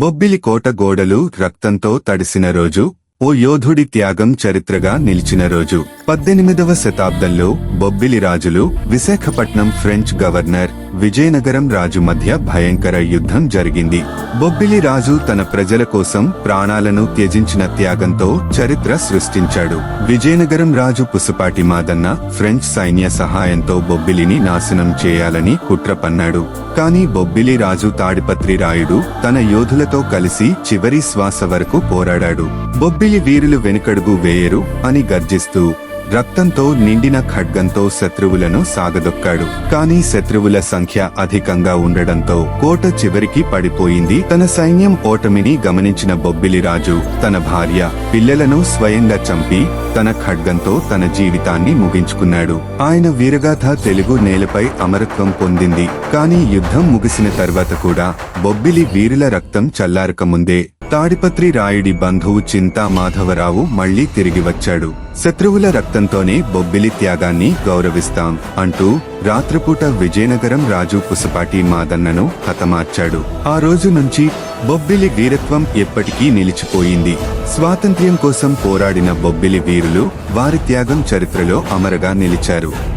బొబ్బిలి కోట గోడలు రక్తంతో తడిసిన రోజు ఓ యోధుడి త్యాగం చరిత్రగా నిలిచిన రోజు. పద్దెనిమిదవ శతాబ్దంలో బొబ్బిలి రాజులు విశాఖపట్నం ఫ్రెంచ్ గవర్నర్ విజయనగరం రాజు మధ్య భయంకర యుద్ధం జరిగింది. బొబ్బిలి రాజు తన ప్రజల కోసం ప్రాణాలను త్యజించిన త్యాగంతో చరిత్ర సృష్టించాడు. విజయనగరం రాజు పుసుపాటి మాదన్న ఫ్రెంచ్ సైన్య సహాయంతో బొబ్బిలిని నాశనం చేయాలని కుట్ర పన్నాడు. బొబ్బిలి రాజు తాడిపత్రి రాయుడు తన యోధులతో కలిసి చివరి శ్వాస వరకు పోరాడాడు. బొబ్బిలి వీరులు వెనుకడుగు వేయరు అని గర్జిస్తూ రక్తంతో నిండిన ఖడ్గంతో శత్రువులను సాగదొక్కాడు. కానీ శత్రువుల సంఖ్య అధికంగా ఉండడంతో కోట చివరికి పడిపోయింది. తన సైన్యం ఓటమిని గమనించిన బొబ్బిలి రాజు తన భార్య పిల్లలను స్వయంగా చంపి తన ఖడ్గంతో తన జీవితాన్ని ముగించుకున్నాడు. ఆయన వీరగాథ తెలుగు నేలపై అమరత్వం పొందింది. కానీ యుద్ధం ముగిసిన తర్వాత కూడా బొబ్బిలి వీరుల రక్తం చల్లారకముందే తాడిపత్రి రాయుడి బంధువు చింతా మాధవరావు మళ్ళీ తిరిగి వచ్చాడు. శత్రువుల రక్తంతోనే బొబ్బిలి త్యాగాన్ని గౌరవిస్తాం అంటూ రాత్రిపూట విజయనగరం రాజు పుసపాటి మాదన్నను హతమార్చాడు. ఆ రోజు నుంచి బొబ్బిలి వీరత్వం ఎప్పటికీ నిలిచిపోయింది. స్వాతంత్ర్యం కోసం పోరాడిన బొబ్బిలి వీరులు వారి త్యాగం చరిత్రలో అమరగా నిలిచారు.